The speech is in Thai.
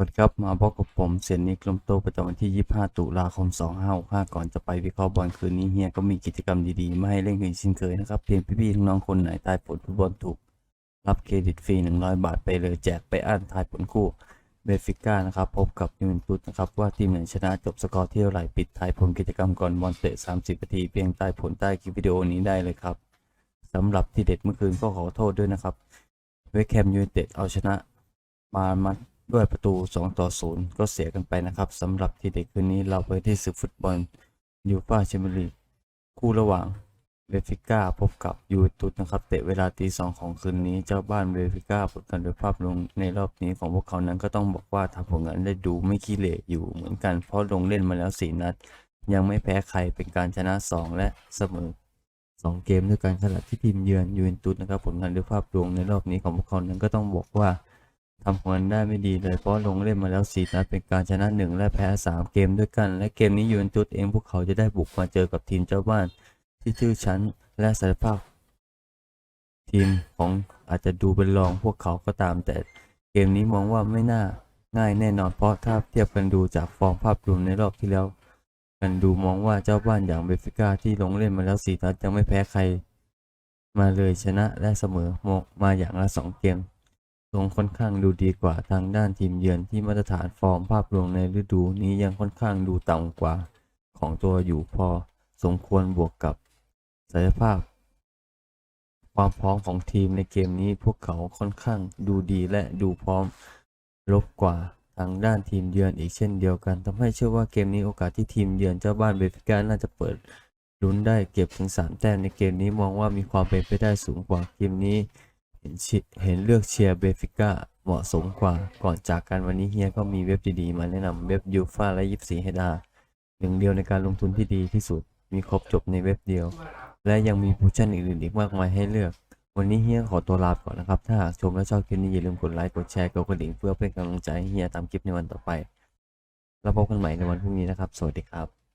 สวัสดีครับ มาพบกับผมเซนนิกลมโตประจำวันที่ 25 ตุลาคม 2565 ก่อนจะไปวิเคราะห์บอลคืนนี้เฮียก็มีกิจกรรมดีๆ มาให้เล่นกันเช่นเคยนะครับ เพียงพี่ๆน้องๆคนไหนทายผลฟุตบอลถูก รับเครดิตฟรี 100 บาทไปเลยแจกไปอ่านทายผลคู่เบฟิก้านะครับ พบกับยูเวนตุสนะครับ ว่าทีมไหนชนะจบสกอร์ที่เท่าไหร่ปิดท้ายผลกิจกรรมก่อนบอลเตะ 30 นาที เพียงใต้ผลใต้คลิปวิดีโอนี้ได้เลยครับสำหรับที่เด็ดเมื่อคืนก็ขอโทษด้วยนะครับเวคแคมยูเนเต็ดเอาชนะมามา ด้วยประตู 2 ต่อ 0 ก็เสียกันไปนะครับสำหรับทีเด็กคืนนี้เราไปที่ศึกฟุตบอลยูฟ่าแชมเปี้ยนลีกคู่ระหว่างเบฟิก้าพบกับยูเวนตุสนะครับ เตะเวลาตีสองของคืนนี้เจ้าบ้านเบฟิก้าผลกันโดยภาพรวมในรอบนี้ของพวกเขานั้นก็ต้องบอกว่าทำผลงานได้ดูไม่ขี้เหร่อยู่เหมือนกัน เพราะลงเล่นมาแล้ว4นัด ยังไม่แพ้ใครเป็นการชนะ 2 และเสมอ 2 เกมด้วยกันขณะที่ทีมเยือนยูเวนตุสนะครับผลงานด้วยภาพรวมในรอบนี้ของพวกเขานั้นก็ต้องบอกว่า ทำผลงานได้ไม่ดีเลยเพราะลงเล่นมาแล้ว4นัดเป็นการชนะ1และแพ้3เกมด้วยกัน และเกมนี้ยูเวนตุสเองพวกเขาจะได้บุกมาเจอกับทีมเจ้าบ้าน ที่ชื่อชั้นและศักยภาพ ทีมของอาจจะดูเป็นรองพวกเขาก็ตาม แต่เกมนี้มองว่าไม่น่าง่ายแน่นอนเพราะถ้าเทียบกันดูจากฟอร์มภาพรวมในรอบที่แล้ว กันดูมองว่าเจ้าบ้านอย่างเบฟิก้าที่ลงเล่นมาแล้ว4นัดยังไม่แพ้ใคร มาเลยชนะและเสมอมาอย่างละสองเกม ลงค่อนข้างดูดีกว่าทางด้านทีมเยือนที่มาตรฐานฟอร์มภาพรวมในฤดูนี้ยังค่อนข้างดูต่ำกว่า ของตัวอยู่พอสมควรบวกกับศักยภาพ ความพร้อมของทีมในเกมนี้พวกเขาค่อนข้างดูดีและดูพร้อมลบกว่าทางด้านทีมเยือนอีกเช่นเดียวกันทำให้เชื่อว่าเกมนี้โอกาสที่ทีมเยือนเจ้าบ้านเบฟิก้าน่าจะเปิดลุ้นได้เก็บถึงสามแต้มในเกมนี้มองว่ามีความเป็นไปได้สูงกว่าเกมนี้ เห็นเห็นเลือกเชียร์เบฟิก้าเหมาะสมกว่า ก่อนจากกันวันนี้เฮียก็มีเว็บดีๆมาแนะนำเว็บยูฟาและยิปซีให้ได้หนึ่งเดียวในการลงทุนที่ดีที่สุด มีครบจบในเว็บเดียว และยังมีโปรโมชั่นอื่นๆอีกมากมายให้เลือก วันนี้เฮียขอตัวลาไปก่อนนะครับ ถ้าหากชมและชอบคลิปนี้อย่าลืมกดไลค์กดแชร์กดกระดิ่งเพื่อเป็นกำลังใจให้เฮียทำคลิปในวันต่อไป แล้วพบกันใหม่ในวันพรุ่งนี้นะครับ สวัสดีครับ